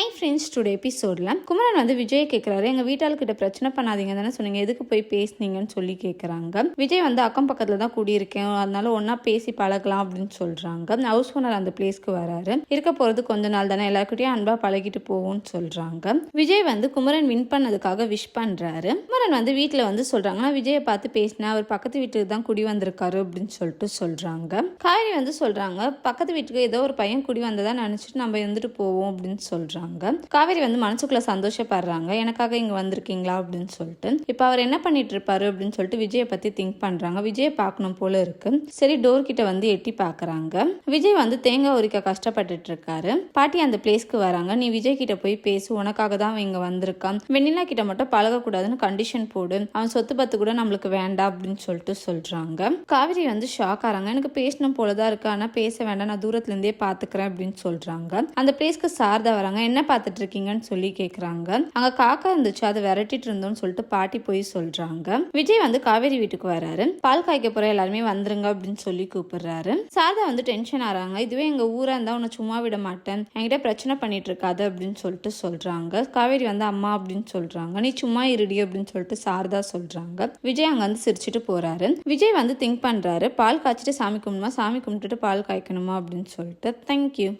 Hi friends today எபிசோடில் குமரன் வந்து விஜய் கேட்குறாரு எங்கள் வீட்டாளுக்கிட்ட பிரச்சனை பண்ணாதீங்க தானே சொன்னீங்க. எதுக்கு போய் பேசுனீங்கன்னு சொல்லி கேட்குறாங்க விஜய் வந்து அக்கம் பக்கத்தில் தான் கூடியிருக்கேன். அதனால ஒன்றா பேசி பழகலாம் அப்படின்னு சொல்கிறாங்க ஹவுஸ் ஓனர் அந்த பிளேஸ்க்கு வராரு. இருக்க போகிறது கொஞ்ச நாள் தானே. எல்லாருக்கிட்டையும் அன்பாக பழகிட்டு போகும்னு சொல்கிறாங்க விஜய் வந்து குமரன் வின் பண்ணதுக்காக விஷ் பண்ணுறாரு குமரன் வந்து வீட்டில் வந்து சொல்கிறாங்க நான் விஜயை பார்த்து பேசினேன். அவர் பக்கத்து வீட்டுக்கு தான் குடி வந்திருக்காரு அப்படின்னு சொல்லிட்டு சொல்கிறாங்க காவேரி வந்து சொல்கிறாங்க பக்கத்து வீட்டுக்கு ஏதோ ஒரு பையன் குடி வந்ததா நினச்சிட்டு நம்ம இருந்துட்டு போவோம் அப்படின்னு சொல்கிறாங்க காவேரி வந்து மனசுக்குள்ள சந்தோஷப்படுறாங்க. எனக்காக இங்கே வந்திருக்கீங்களா அப்படின்னு சொல்லிட்டு. இப்போ அவர் என்ன பண்ணிட்டு இருப்பாரு அப்படின்னு சொல்லிட்டு விஜயை பற்றி திங்க் பண்ணுறாங்க விஜயை பார்க்கணும் போல இருக்கு. சரி டோர் கிட்ட வந்து எட்டி பார்க்குறாங்க. விஜய் வந்து தேங்காய் உரிக்க கஷ்டப்பட்டுட்டு இருக்காரு பாட்டி அந்த பிளேஸ்க்கு வராங்க. நீ விஜய் கிட்ட போய் பேசு. உனக்காக தான் அவன் இங்கே வந்திருக்கான். வெண்ணிலா கிட்ட மட்டும் பழகக்கூடாதுன்னு கண்டிஷன் போடு. அவன் சொத்து பத்து கூட நம்மளுக்கு வேண்டாம் அப்படின்னு சொல்லிட்டு சொல்கிறாங்க காவேரி வந்து ஷாக் ஆறாங்க. எனக்கு பேசணும் போலதான் இருக்கு. ஆனால் பேச வேண்டாம். நான் தூரத்துலேருந்தே பார்த்துக்கிறேன் அப்படின்னு சொல்கிறாங்க அந்த பிளேஸ்க்கு சாரதா வராங்க. என்ன பார்த்துட்டு இருக்கீங்கன்னு சொல்லி கேட்குறாங்க அங்க காக்கா இருந்துச்சு அதை விரட்டிட்டு இருந்தோம்னு சொல்லிட்டு பாட்டி போய் சொல்றாங்க. விஜய் வந்து காவேரி வீட்டுக்கு வராரு. பால் காய்க்க போற எல்லாருமே வந்துருங்க அப்படின்னு சொல்லி கூப்பிடுறாரு. சாரதா வந்து டென்ஷன் ஆறாங்க. இதுவே எங்க ஊரா இருந்தா உன்னை சும்மா விட மாட்டேன். என்கிட்ட பிரச்சனை பண்ணிட்டு இருக்காது அப்படின்னு சொல்லிட்டு சொல்றாங்க. காவேரி வந்து அம்மா அப்படின்னு சொல்றாங்க. நீ சும்மா இருடி அப்படின்னு சொல்லிட்டு சாரதா சொல்றாங்க. விஜய் அங்க வந்து சிரிச்சிட்டு போறாரு. விஜய் வந்து திங்க் பண்றாரு. பால் காய்ச்சிட்டு சாமி கும்பிடுமா? சாமி கும்பிட்டுட்டு பால் காய்க்கணுமா அப்படின்னு சொல்லிட்டு. தேங்க்யூ